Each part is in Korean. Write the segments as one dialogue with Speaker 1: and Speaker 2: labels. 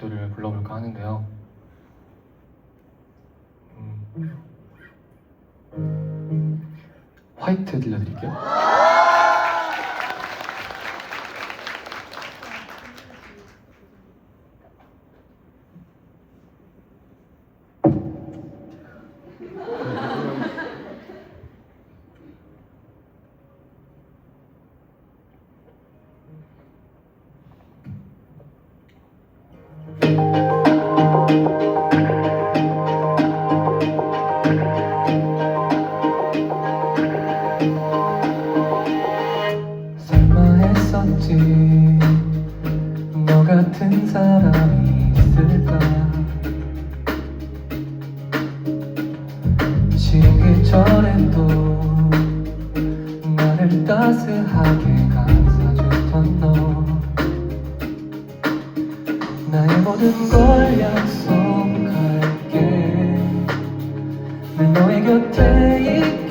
Speaker 1: 곡들을 불러볼까 하는데요. 음. 화이트 들려드릴게요. 같은 사람이 있을까? 시계절엔 또 나를 따스하게 감싸줬던 너. 나의 모든 걸 약속할게. 늘 너의 곁에 있게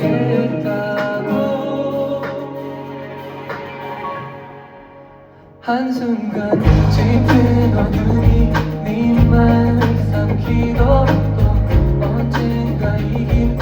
Speaker 1: 한순간 짙은 어둠이 네말 삼키더라도 언젠가 이길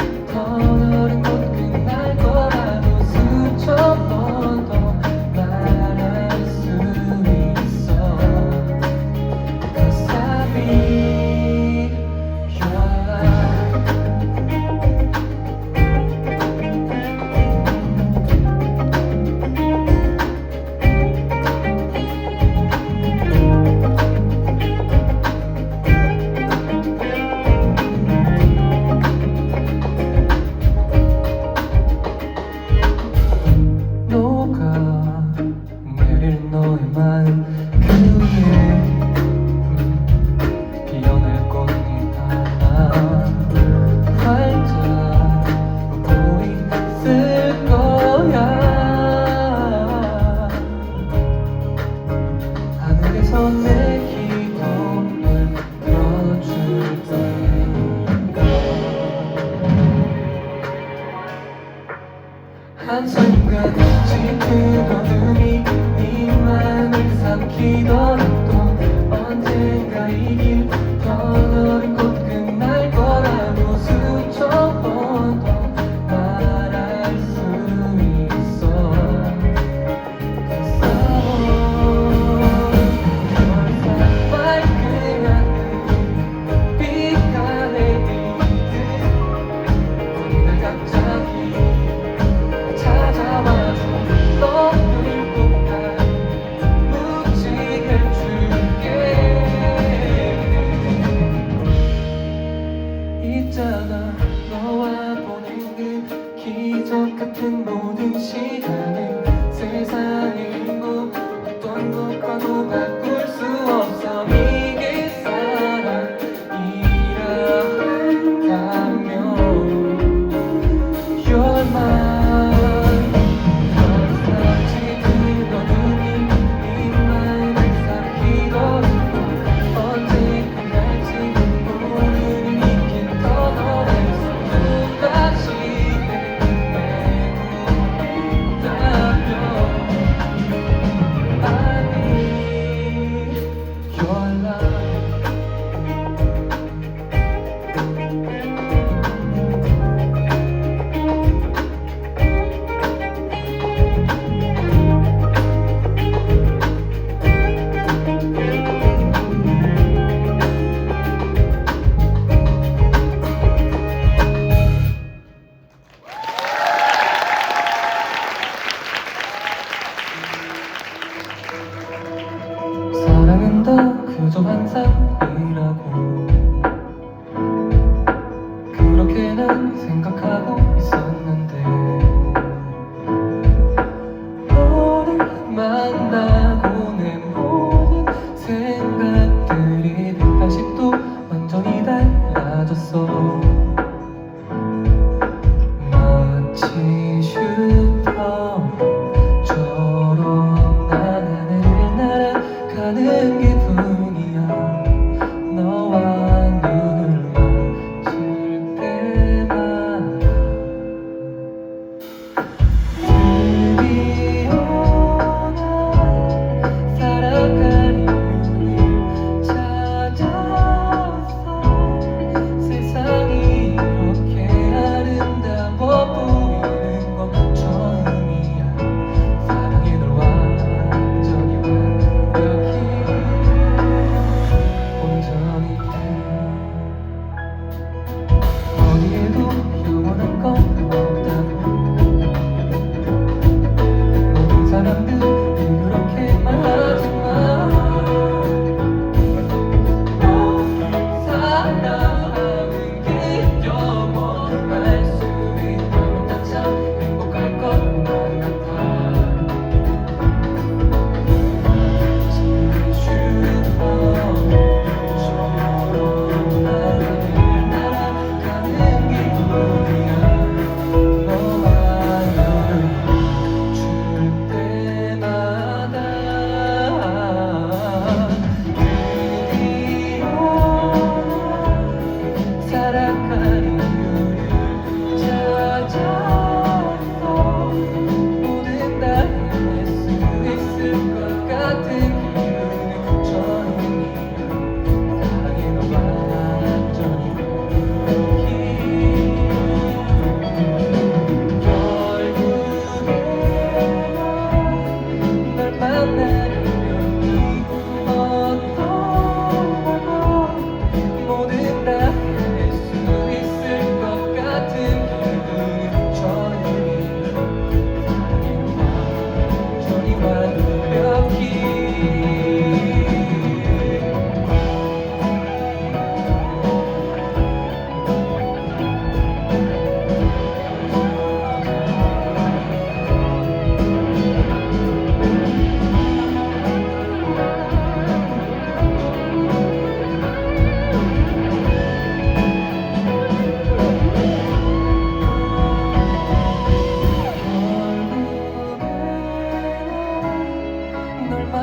Speaker 1: 그 삼키더라도 언젠가 이길 더 넓은 시작 같은 모든 시간에